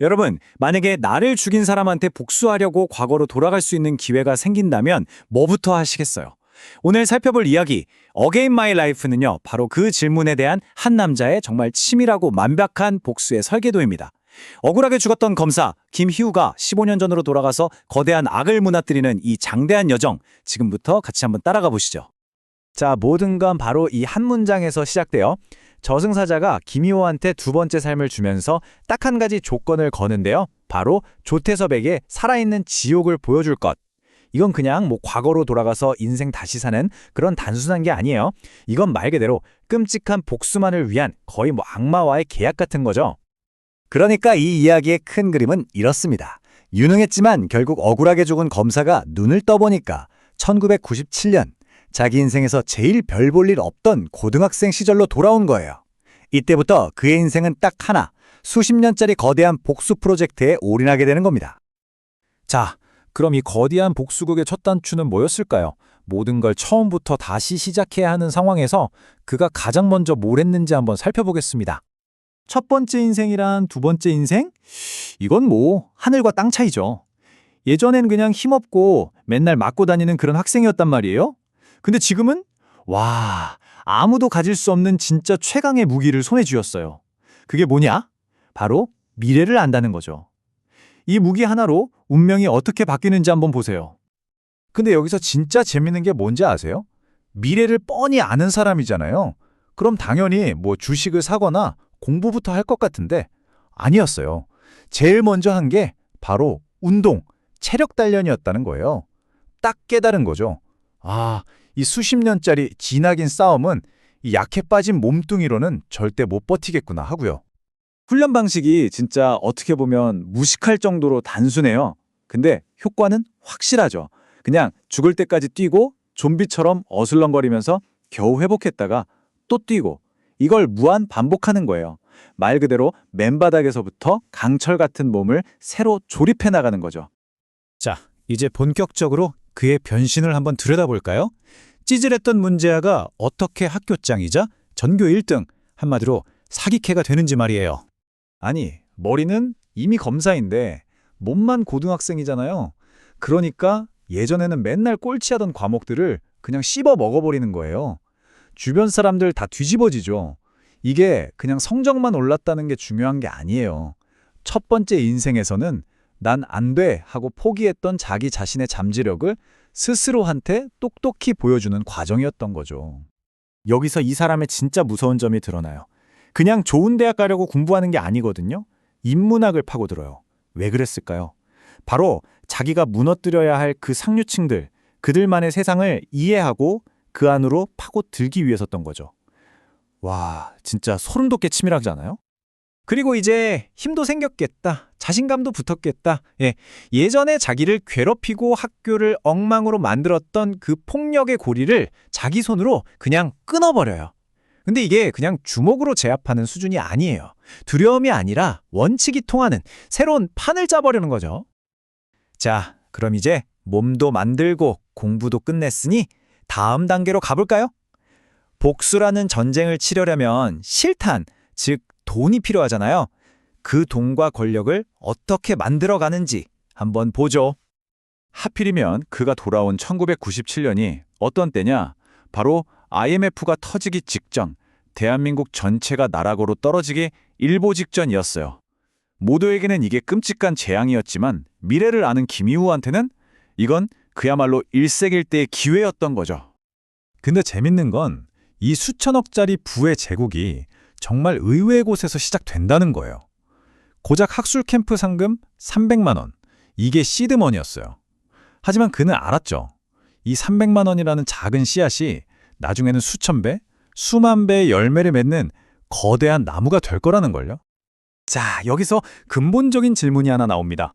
여러분, 만약에 나를 죽인 사람한테 복수하려고 과거로 돌아갈 수 있는 기회가 생긴다면 뭐부터 하시겠어요? 오늘 살펴볼 이야기 어게인 마이 라이프는요. 바로 그 질문에 대한 한 남자의 정말 치밀하고 완벽한 복수의 설계도입니다. 억울하게 죽었던 검사 김희우가 15년 전으로 돌아가서 거대한 악을 무너뜨리는 이 장대한 여정 지금부터 같이 한번 따라가 보시죠. 자, 모든 건 바로 이 한 문장에서 시작돼요. 저승사자가 김희호한테 두 번째 삶을 주면서 딱 한 가지 조건을 거는데요. 바로 조태섭에게 살아있는 지옥을 보여줄 것. 이건 그냥 뭐 과거로 돌아가서 인생 다시 사는 그런 단순한 게 아니에요. 이건 말 그대로 끔찍한 복수만을 위한 거의 뭐 악마와의 계약 같은 거죠. 그러니까 이 이야기의 큰 그림은 이렇습니다. 유능했지만 결국 억울하게 죽은 검사가 눈을 떠보니까 1997년 자기 인생에서 제일 별 볼 일 없던 고등학생 시절로 돌아온 거예요. 이때부터 그의 인생은 딱 하나, 수십 년짜리 거대한 복수 프로젝트에 올인하게 되는 겁니다. 자, 그럼 이 거대한 복수극의 첫 단추는 뭐였을까요? 모든 걸 처음부터 다시 시작해야 하는 상황에서 그가 가장 먼저 뭘 했는지 한번 살펴보겠습니다. 첫 번째 인생이란 두 번째 인생? 이건 뭐 하늘과 땅 차이죠. 예전엔 그냥 힘없고 맨날 맞고 다니는 그런 학생이었단 말이에요. 근데 지금은 와, 아무도 가질 수 없는 진짜 최강의 무기를 손에 쥐었어요. 그게 뭐냐? 바로 미래를 안다는 거죠. 이 무기 하나로 운명이 어떻게 바뀌는지 한번 보세요. 근데 여기서 진짜 재밌는 게 뭔지 아세요? 미래를 뻔히 아는 사람이잖아요. 그럼 당연히 뭐 주식을 사거나 공부부터 할 것 같은데 아니었어요. 제일 먼저 한 게 바로 운동, 체력 단련이었다는 거예요. 딱 깨달은 거죠. 아, 이 수십 년짜리 진하긴 싸움은 이 약해 빠진 몸뚱이로는 절대 못 버티겠구나 하고요. 훈련 방식이 진짜 어떻게 보면 무식할 정도로 단순해요. 근데 효과는 확실하죠. 그냥 죽을 때까지 뛰고 좀비처럼 어슬렁거리면서 겨우 회복했다가 또 뛰고 이걸 무한 반복하는 거예요. 말 그대로 맨바닥에서부터 강철 같은 몸을 새로 조립해 나가는 거죠. 자, 이제 본격적으로 그의 변신을 한번 들여다볼까요? 찌질했던 문제아가 어떻게 학교장이자 전교 1등, 한마디로 사기캐가 되는지 말이에요. 아니, 머리는 이미 검사인데 몸만 고등학생이잖아요. 그러니까 예전에는 맨날 꼴찌하던 과목들을 그냥 씹어 먹어버리는 거예요. 주변 사람들 다 뒤집어지죠. 이게 그냥 성적만 올랐다는 게 중요한 게 아니에요. 첫 번째 인생에서는 난 안 돼 하고 포기했던 자기 자신의 잠재력을 스스로한테 똑똑히 보여주는 과정이었던 거죠. 여기서 이 사람의 진짜 무서운 점이 드러나요. 그냥 좋은 대학 가려고 공부하는 게 아니거든요. 인문학을 파고들어요. 왜 그랬을까요? 바로 자기가 무너뜨려야 할 그 상류층들, 그들만의 세상을 이해하고 그 안으로 파고들기 위해서였던 거죠. 와, 진짜 소름 돋게 치밀하잖아요? 그리고 이제 힘도 생겼겠다. 자신감도 붙었겠다. 예. 예전에 자기를 괴롭히고 학교를 엉망으로 만들었던 그 폭력의 고리를 자기 손으로 그냥 끊어버려요. 근데 이게 그냥 주먹으로 제압하는 수준이 아니에요. 두려움이 아니라 원칙이 통하는 새로운 판을 짜버리는 거죠. 자, 그럼 이제 몸도 만들고 공부도 끝냈으니 다음 단계로 가볼까요? 복수라는 전쟁을 치려려면 실탄, 즉 돈이 필요하잖아요. 그 돈과 권력을 어떻게 만들어가는지 한번 보죠. 하필이면 그가 돌아온 1997년이 어떤 때냐? 바로 IMF가 터지기 직전, 대한민국 전체가 나락으로 떨어지기 일보 직전이었어요. 모두에게는 이게 끔찍한 재앙이었지만 미래를 아는 김희우한테는 이건 그야말로 일색일대의 기회였던 거죠. 근데 재밌는 건 이 수천억짜리 부의 제국이 정말 의외의 곳에서 시작된다는 거예요. 고작 학술 캠프 상금 300만 원. 이게 시드머니였어요. 하지만 그는 알았죠. 이 300만 원이라는 작은 씨앗이 나중에는 수천 배, 수만 배의 열매를 맺는 거대한 나무가 될 거라는 걸요. 자, 여기서 근본적인 질문이 하나 나옵니다.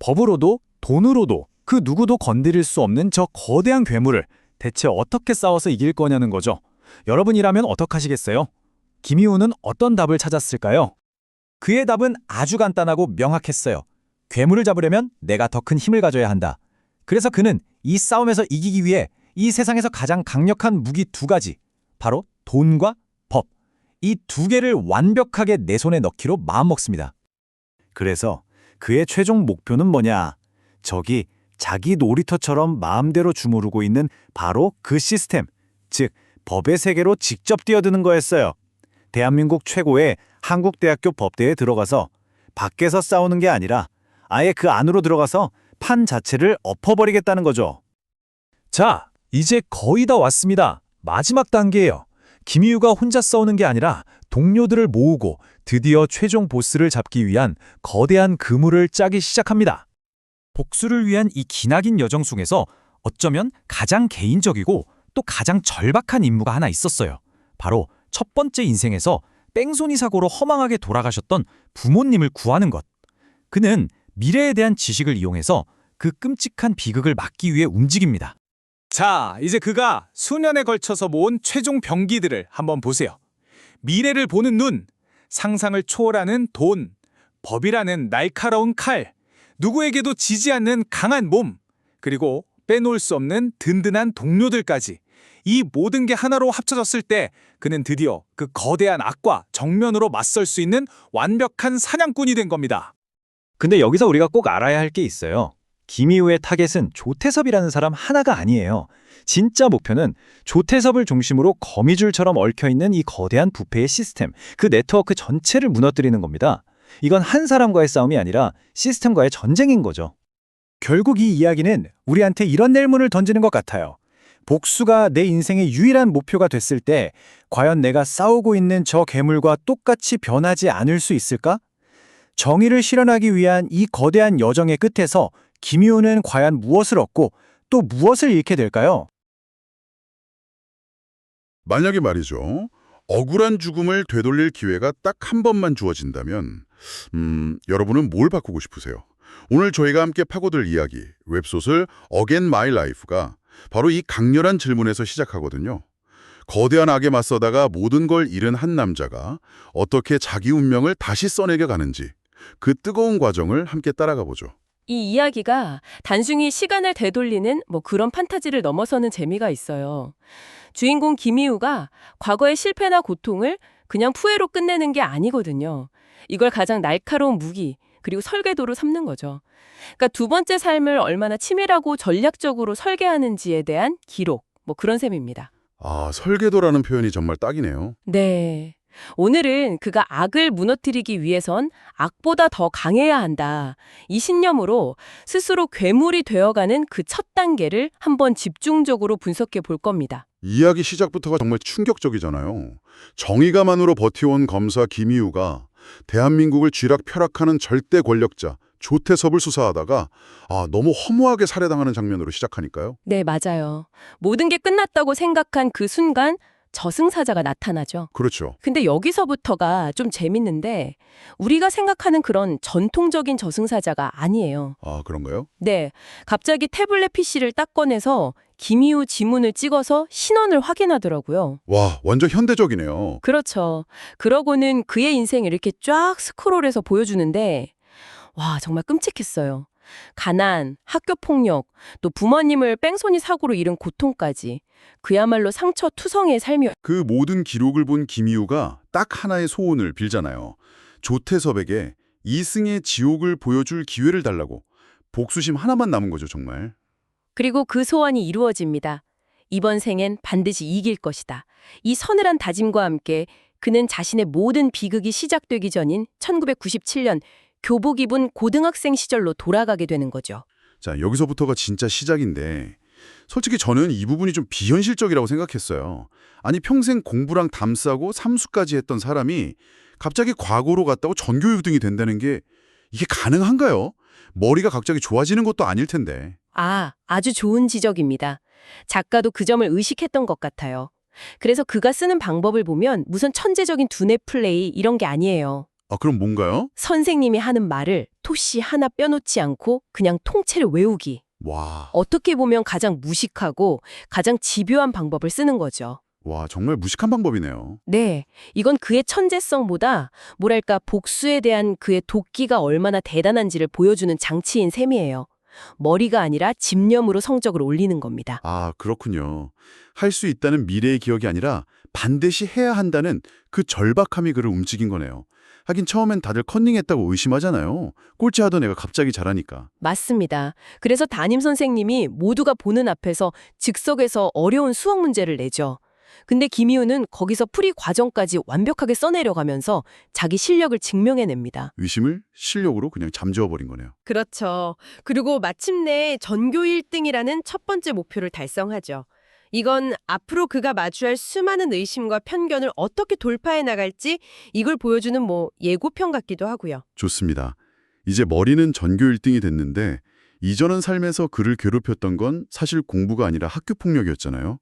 법으로도 돈으로도 그 누구도 건드릴 수 없는 저 거대한 괴물을 대체 어떻게 싸워서 이길 거냐는 거죠. 여러분이라면 어떡하시겠어요? 김희우는 어떤 답을 찾았을까요? 그의 답은 아주 간단하고 명확했어요. 괴물을 잡으려면 내가 더 큰 힘을 가져야 한다. 그래서 그는 이 싸움에서 이기기 위해 이 세상에서 가장 강력한 무기 두 가지, 바로 돈과 법, 이 두 개를 완벽하게 내 손에 넣기로 마음먹습니다. 그래서 그의 최종 목표는 뭐냐? 저기 자기 놀이터처럼 마음대로 주무르고 있는 바로 그 시스템, 즉 법의 세계로 직접 뛰어드는 거였어요. 대한민국 최고의 한국대학교 법대에 들어가서 밖에서 싸우는 게 아니라 아예 그 안으로 들어가서 판 자체를 엎어버리겠다는 거죠. 자, 이제 거의 다 왔습니다. 마지막 단계예요. 김희우가 혼자 싸우는 게 아니라 동료들을 모으고 드디어 최종 보스를 잡기 위한 거대한 그물을 짜기 시작합니다. 복수를 위한 이 기나긴 여정 속에서 어쩌면 가장 개인적이고 또 가장 절박한 임무가 하나 있었어요. 바로 첫 번째 인생에서 뺑소니 사고로 허망하게 돌아가셨던 부모님을 구하는 것. 그는 미래에 대한 지식을 이용해서 그 끔찍한 비극을 막기 위해 움직입니다. 자, 이제 그가 수년에 걸쳐서 모은 최종 병기들을 한번 보세요. 미래를 보는 눈, 상상을 초월하는 돈, 법이라는 날카로운 칼, 누구에게도 지지 않는 강한 몸, 그리고 빼놓을 수 없는 든든한 동료들까지. 이 모든 게 하나로 합쳐졌을 때 그는 드디어 그 거대한 악과 정면으로 맞설 수 있는 완벽한 사냥꾼이 된 겁니다. 근데 여기서 우리가 꼭 알아야 할 게 있어요. 김희우의 타겟은 조태섭이라는 사람 하나가 아니에요. 진짜 목표는 조태섭을 중심으로 거미줄처럼 얽혀있는 이 거대한 부패의 시스템, 그 네트워크 전체를 무너뜨리는 겁니다. 이건 한 사람과의 싸움이 아니라 시스템과의 전쟁인 거죠. 결국 이 이야기는 우리한테 이런 낼문을 던지는 것 같아요. 복수가 내 인생의 유일한 목표가 됐을 때 과연 내가 싸우고 있는 저 괴물과 똑같이 변하지 않을 수 있을까? 정의를 실현하기 위한 이 거대한 여정의 끝에서 김희우는 과연 무엇을 얻고 또 무엇을 잃게 될까요? 만약에 말이죠. 억울한 죽음을 되돌릴 기회가 딱 한 번만 주어진다면 음, 여러분은 뭘 바꾸고 싶으세요? 오늘 저희가 함께 파고들 이야기, 웹소설 Again My Life가 바로 이 강렬한 질문에서 시작하거든요. 거대한 악에 맞서다가 모든 걸 잃은 한 남자가 어떻게 자기 운명을 다시 써내겨 가는지 그 뜨거운 과정을 함께 따라가 보죠. 이 이야기가 단순히 시간을 되돌리는 뭐 그런 판타지를 넘어서는 재미가 있어요. 주인공 김희우가 과거의 실패나 고통을 그냥 푸해로 끝내는 게 아니거든요. 이걸 가장 날카로운 무기, 그리고 설계도로 삼는 거죠. 그러니까 두 번째 삶을 얼마나 치밀하고 전략적으로 설계하는지에 대한 기록, 뭐 그런 셈입니다. 아, 설계도라는 표현이 정말 딱이네요. 네. 오늘은 그가 악을 무너뜨리기 위해선 악보다 더 강해야 한다. 이 신념으로 스스로 괴물이 되어가는 그 첫 단계를 한번 집중적으로 분석해 볼 겁니다. 이야기 시작부터가 정말 충격적이잖아요. 정의가만으로 버텨온 검사 김희우가 대한민국을 쥐락펴락하는 절대 권력자 조태섭을 수사하다가 아 너무 허무하게 살해당하는 장면으로 시작하니까요. 네, 맞아요. 모든 게 끝났다고 생각한 그 순간 저승사자가 나타나죠. 그렇죠. 근데 여기서부터가 좀 재밌는데 우리가 생각하는 그런 전통적인 저승사자가 아니에요. 아 그런가요? 네, 갑자기 태블릿 PC를 딱 꺼내서 김희우 지문을 찍어서 신원을 확인하더라고요. 와 완전 현대적이네요. 그렇죠. 그러고는 그의 인생을 이렇게 쫙 스크롤해서 보여주는데 와, 정말 끔찍했어요. 가난, 학교 폭력, 또 부모님을 뺑소니 사고로 잃은 고통까지 그야말로 상처 투성이의 삶이 그 모든 기록을 본 김희우가 딱 하나의 소원을 빌잖아요. 조태섭에게 이승의 지옥을 보여줄 기회를 달라고 복수심 하나만 남은 거죠 정말. 그리고 그 소원이 이루어집니다. 이번 생엔 반드시 이길 것이다. 이 서늘한 다짐과 함께 그는 자신의 모든 비극이 시작되기 전인 1997년 교복 입은 고등학생 시절로 돌아가게 되는 거죠. 자 여기서부터가 진짜 시작인데 솔직히 저는 이 부분이 좀 비현실적이라고 생각했어요. 아니 평생 공부랑 담싸고 삼수까지 했던 사람이 갑자기 과거로 갔다고 전교 1등이 된다는 게 이게 가능한가요? 머리가 갑자기 좋아지는 것도 아닐 텐데. 아, 아주 좋은 지적입니다. 작가도 그 점을 의식했던 것 같아요. 그래서 그가 쓰는 방법을 보면 무슨 천재적인 두뇌 플레이 이런 게 아니에요. 아 그럼 뭔가요? 선생님이 하는 말을 토시 하나 빼놓지 않고 그냥 통째로 외우기. 와, 어떻게 보면 가장 무식하고 가장 집요한 방법을 쓰는 거죠. 와 정말 무식한 방법이네요. 네, 이건 그의 천재성보다 뭐랄까 복수에 대한 그의 도끼가 얼마나 대단한지를 보여주는 장치인 셈이에요. 머리가 아니라 집념으로 성적을 올리는 겁니다. 아 그렇군요. 할 수 있다는 미래의 기억이 아니라 반드시 해야 한다는 그 절박함이 그를 움직인 거네요. 하긴 처음엔 다들 컨닝했다고 의심하잖아요. 꼴찌하던 애가 갑자기 잘하니까. 맞습니다. 그래서 담임 선생님이 모두가 보는 앞에서 즉석에서 어려운 수학 문제를 내죠. 근데 김희우는 거기서 풀이 과정까지 완벽하게 써내려가면서 자기 실력을 증명해냅니다. 의심을 실력으로 그냥 잠재워버린 거네요. 그렇죠. 그리고 마침내 전교 1등이라는 첫 번째 목표를 달성하죠. 이건 앞으로 그가 마주할 수많은 의심과 편견을 어떻게 돌파해 나갈지 이걸 보여주는 뭐 예고편 같기도 하고요. 좋습니다. 이제 머리는 전교 1등이 됐는데 이전은 삶에서 그를 괴롭혔던 건 사실 공부가 아니라 학교 폭력이었잖아요.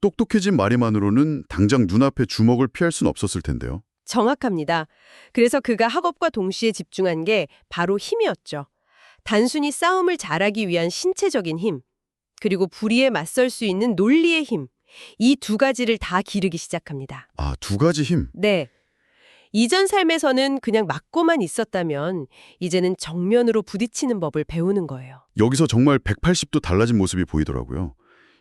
똑똑해진 말이만으로는 당장 눈앞에 주먹을 피할 순 없었을 텐데요. 정확합니다. 그래서 그가 학업과 동시에 집중한 게 바로 힘이었죠. 단순히 싸움을 잘하기 위한 신체적인 힘, 그리고 불의에 맞설 수 있는 논리의 힘, 이 두 가지를 다 기르기 시작합니다. 아, 두 가지 힘. 네. 이전 삶에서는 그냥 맞고만 있었다면 이제는 정면으로 부딪히는 법을 배우는 거예요. 여기서 정말 180도 달라진 모습이 보이더라고요.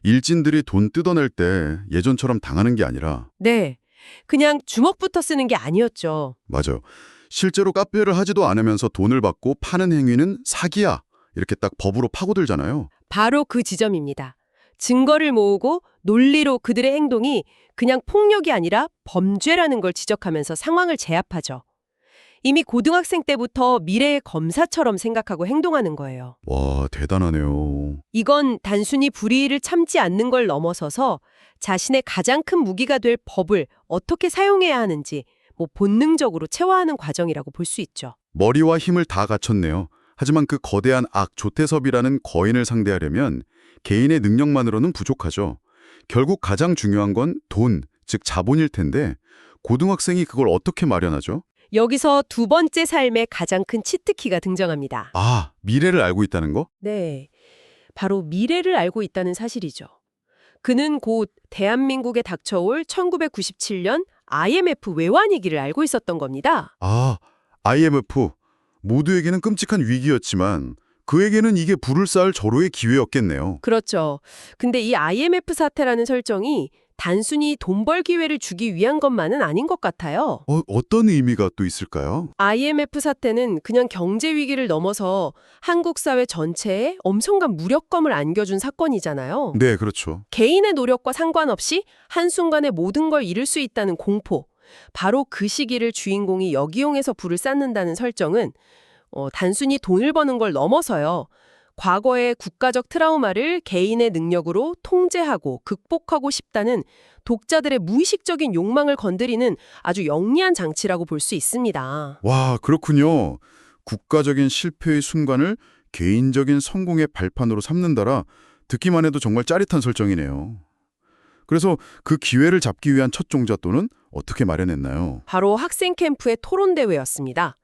일진들이 돈 뜯어낼 때 예전처럼 당하는 게 아니라 네. 그냥 주먹부터 쓰는 게 아니었죠. 맞아요. 실제로 카페를 하지도 않으면서 돈을 받고 파는 행위는 사기야. 이렇게 딱 법으로 파고들잖아요. 바로 그 지점입니다. 증거를 모으고 논리로 그들의 행동이 그냥 폭력이 아니라 범죄라는 걸 지적하면서 상황을 제압하죠. 이미 고등학생 때부터 미래의 검사처럼 생각하고 행동하는 거예요. 와, 대단하네요. 이건 단순히 불의를 참지 않는 걸 넘어서서 자신의 가장 큰 무기가 될 법을 어떻게 사용해야 하는지 뭐 본능적으로 체화하는 과정이라고 볼 수 있죠. 머리와 힘을 다 갖췄네요. 하지만 그 거대한 악 조태섭이라는 거인을 상대하려면 개인의 능력만으로는 부족하죠. 결국 가장 중요한 건 돈, 즉 자본일 텐데 고등학생이 그걸 어떻게 마련하죠? 여기서 두 번째 삶의 가장 큰 치트키가 등장합니다. 아, 미래를 알고 있다는 거? 네. 바로 미래를 알고 있다는 사실이죠. 그는 곧 대한민국에 닥쳐올 1997년 IMF 외환위기를 알고 있었던 겁니다. 아, IMF. 모두에게는 끔찍한 위기였지만 그에게는 이게 불을 쌓을 절호의 기회였겠네요. 그렇죠. 근데 이 IMF 사태라는 설정이 단순히 돈 벌 기회를 주기 위한 것만은 아닌 것 같아요. 어, 어떤 의미가 또 있을까요? IMF 사태는 그냥 경제 위기를 넘어서 한국 사회 전체에 엄청난 무력감을 안겨준 사건이잖아요. 네, 그렇죠. 개인의 노력과 상관없이 한순간에 모든 걸 잃을 수 있다는 공포. 바로 그 시기를 주인공이 역이용해서 불을 쌓는다는 설정은 어, 단순히 돈을 버는 걸 넘어서요. 과거의 국가적 트라우마를 개인의 능력으로 통제하고 극복하고 싶다는 독자들의 무의식적인 욕망을 건드리는 아주 영리한 장치라고 볼 수 있습니다. 와, 그렇군요. 국가적인 실패의 순간을 개인적인 성공의 발판으로 삼는다라 듣기만 해도 정말 짜릿한 설정이네요. 그래서 그 기회를 잡기 위한 첫 종잣돈은 어떻게 마련했나요? 바로 학생 캠프의 토론 대회였습니다.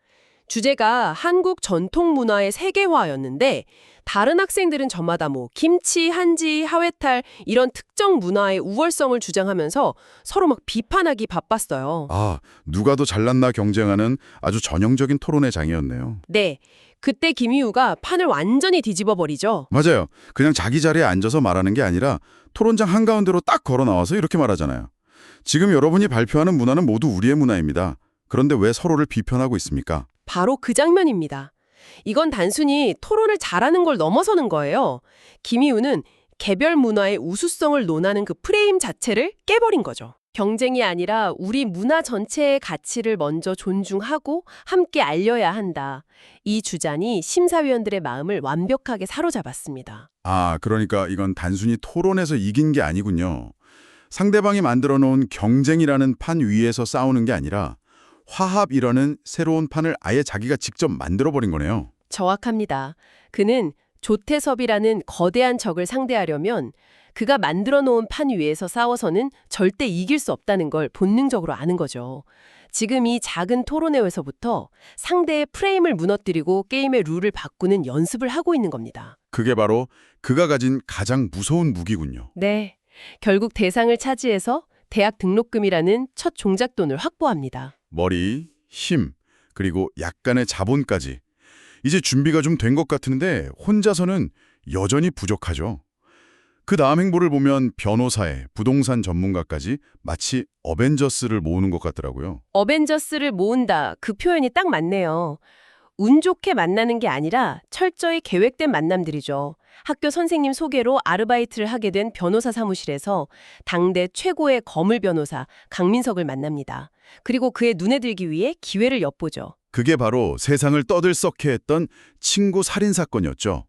주제가 한국 전통 문화의 세계화였는데 다른 학생들은 저마다 뭐 김치, 한지, 하회탈 이런 특정 문화의 우월성을 주장하면서 서로 막 비판하기 바빴어요. 아, 누가 더 잘났나 경쟁하는 아주 전형적인 토론의 장이었네요. 네. 그때 김희우가 판을 완전히 뒤집어 버리죠. 맞아요. 그냥 자기 자리에 앉아서 말하는 게 아니라 토론장 한가운데로 딱 걸어 나와서 이렇게 말하잖아요. 지금 여러분이 발표하는 문화는 모두 우리의 문화입니다. 그런데 왜 서로를 비판하고 있습니까? 바로 그 장면입니다. 이건 단순히 토론을 잘하는 걸 넘어서는 거예요. 김희우는 개별 문화의 우수성을 논하는 그 프레임 자체를 깨버린 거죠. 경쟁이 아니라 우리 문화 전체의 가치를 먼저 존중하고 함께 알려야 한다. 이 주장이 심사위원들의 마음을 완벽하게 사로잡았습니다. 아, 그러니까 이건 단순히 토론에서 이긴 게 아니군요. 상대방이 만들어 놓은 경쟁이라는 판 위에서 싸우는 게 아니라 화합이라는 새로운 판을 아예 자기가 직접 만들어 버린 거네요. 정확합니다. 그는 조태섭이라는 거대한 적을 상대하려면 그가 만들어 놓은 판 위에서 싸워서는 절대 이길 수 없다는 걸 본능적으로 아는 거죠. 지금 이 작은 토론회에서부터 상대의 프레임을 무너뜨리고 게임의 룰을 바꾸는 연습을 하고 있는 겁니다. 그게 바로 그가 가진 가장 무서운 무기군요. 네. 결국 대상을 차지해서 대학 등록금이라는 첫 종잣돈을 확보합니다. 머리, 힘, 그리고 약간의 자본까지. 이제 준비가 좀 된 것 같은데 혼자서는 여전히 부족하죠. 그 다음 행보를 보면 변호사에 부동산 전문가까지 마치 어벤져스를 모으는 것 같더라고요. 어벤져스를 모은다. 그 표현이 딱 맞네요. 운 좋게 만나는 게 아니라 철저히 계획된 만남들이죠. 학교 선생님 소개로 아르바이트를 하게 된 변호사 사무실에서 당대 최고의 거물 변호사 강민석을 만납니다. 그리고 그의 눈에 들기 위해 기회를 엿보죠. 그게 바로 세상을 떠들썩해 했던 친구 살인 사건이었죠.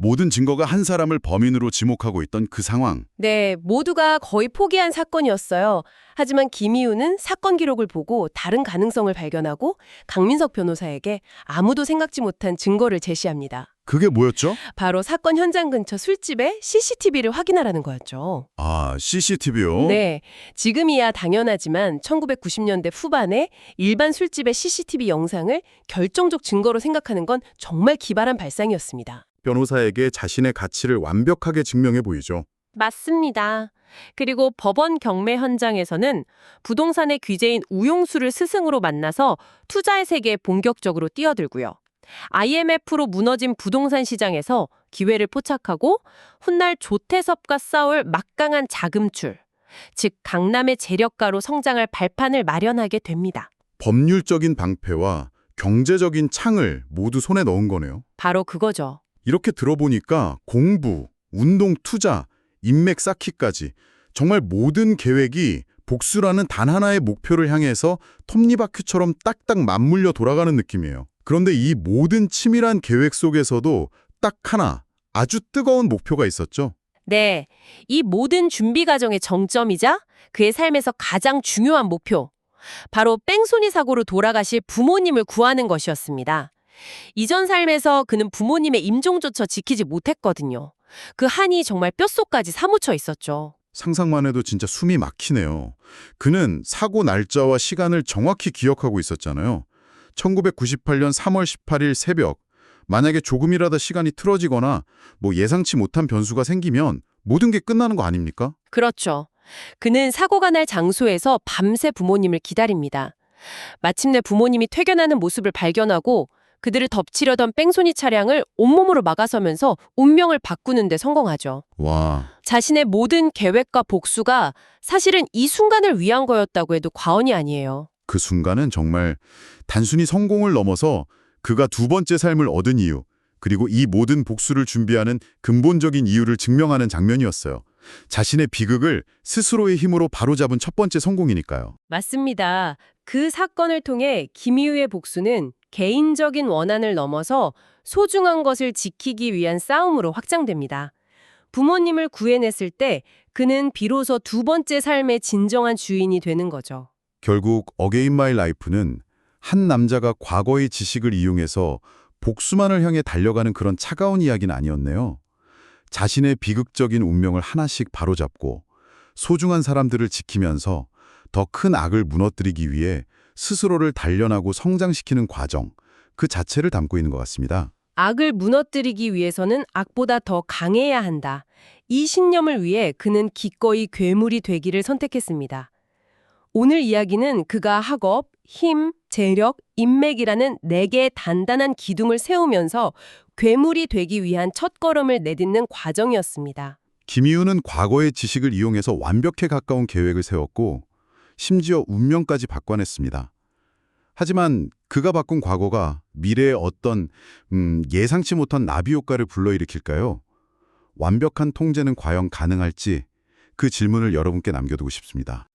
모든 증거가 한 사람을 범인으로 지목하고 있던 그 상황. 네, 모두가 거의 포기한 사건이었어요. 하지만 김희우는 사건 기록을 보고 다른 가능성을 발견하고 강민석 변호사에게 아무도 생각지 못한 증거를 제시합니다. 그게 뭐였죠? 바로 사건 현장 근처 술집의 CCTV를 확인하라는 거였죠. 아, CCTV요? 네, 지금이야 당연하지만 1990년대 후반에 일반 술집의 CCTV 영상을 결정적 증거로 생각하는 건 정말 기발한 발상이었습니다. 변호사에게 자신의 가치를 완벽하게 증명해 보이죠. 맞습니다. 그리고 법원 경매 현장에서는 부동산의 귀재인 우용수를 스승으로 만나서 투자의 세계에 본격적으로 뛰어들고요. IMF로 무너진 부동산 시장에서 기회를 포착하고 훗날 조태섭과 싸울 막강한 자금출, 즉 강남의 재력가로 성장할 발판을 마련하게 됩니다. 법률적인 방패와 경제적인 창을 모두 손에 넣은 거네요. 바로 그거죠. 이렇게 들어보니까 공부, 운동 투자, 인맥 쌓기까지 정말 모든 계획이 복수라는 단 하나의 목표를 향해서 톱니바퀴처럼 딱딱 맞물려 돌아가는 느낌이에요. 그런데 이 모든 치밀한 계획 속에서도 딱 하나 아주 뜨거운 목표가 있었죠. 네, 이 모든 준비 과정의 정점이자 그의 삶에서 가장 중요한 목표. 바로 뺑소니 사고로 돌아가실 부모님을 구하는 것이었습니다. 이전 삶에서 그는 부모님의 임종조차 지키지 못했거든요. 그 한이 정말 뼛속까지 사무쳐 있었죠. 상상만 해도 진짜 숨이 막히네요. 그는 사고 날짜와 시간을 정확히 기억하고 있었잖아요. 1998년 3월 18일 새벽. 만약에 조금이라도 시간이 틀어지거나 뭐 예상치 못한 변수가 생기면 모든 게 끝나는 거 아닙니까? 그렇죠. 그는 사고가 날 장소에서 밤새 부모님을 기다립니다. 마침내 부모님이 퇴근하는 모습을 발견하고 그들을 덮치려던 뺑소니 차량을 온몸으로 막아서면서 운명을 바꾸는 데 성공하죠. 와, 자신의 모든 계획과 복수가 사실은 이 순간을 위한 거였다고 해도 과언이 아니에요. 그 순간은 정말 단순히 성공을 넘어서 그가 두 번째 삶을 얻은 이유, 그리고 이 모든 복수를 준비하는 근본적인 이유를 증명하는 장면이었어요. 자신의 비극을 스스로의 힘으로 바로잡은 첫 번째 성공이니까요. 맞습니다. 그 사건을 통해 김희우의 복수는 개인적인 원한을 넘어서 소중한 것을 지키기 위한 싸움으로 확장됩니다. 부모님을 구해냈을 때 그는 비로소 두 번째 삶의 진정한 주인이 되는 거죠. 결국 어게인 마이 라이프는 한 남자가 과거의 지식을 이용해서 복수만을 향해 달려가는 그런 차가운 이야기는 아니었네요. 자신의 비극적인 운명을 하나씩 바로잡고 소중한 사람들을 지키면서 더 큰 악을 무너뜨리기 위해 스스로를 단련하고 성장시키는 과정, 그 자체를 담고 있는 것 같습니다. 악을 무너뜨리기 위해서는 악보다 더 강해야 한다. 이 신념을 위해 그는 기꺼이 괴물이 되기를 선택했습니다. 오늘 이야기는 그가 학업, 힘, 재력, 인맥이라는 네 개의 단단한 기둥을 세우면서 괴물이 되기 위한 첫걸음을 내딛는 과정이었습니다. 김희우는 과거의 지식을 이용해서 완벽에 가까운 계획을 세웠고 심지어 운명까지 바꿔냈습니다. 하지만 그가 바꾼 과거가 미래에 어떤 음, 예상치 못한 나비 효과를 불러일으킬까요? 완벽한 통제는 과연 가능할지 그 질문을 여러분께 남겨두고 싶습니다.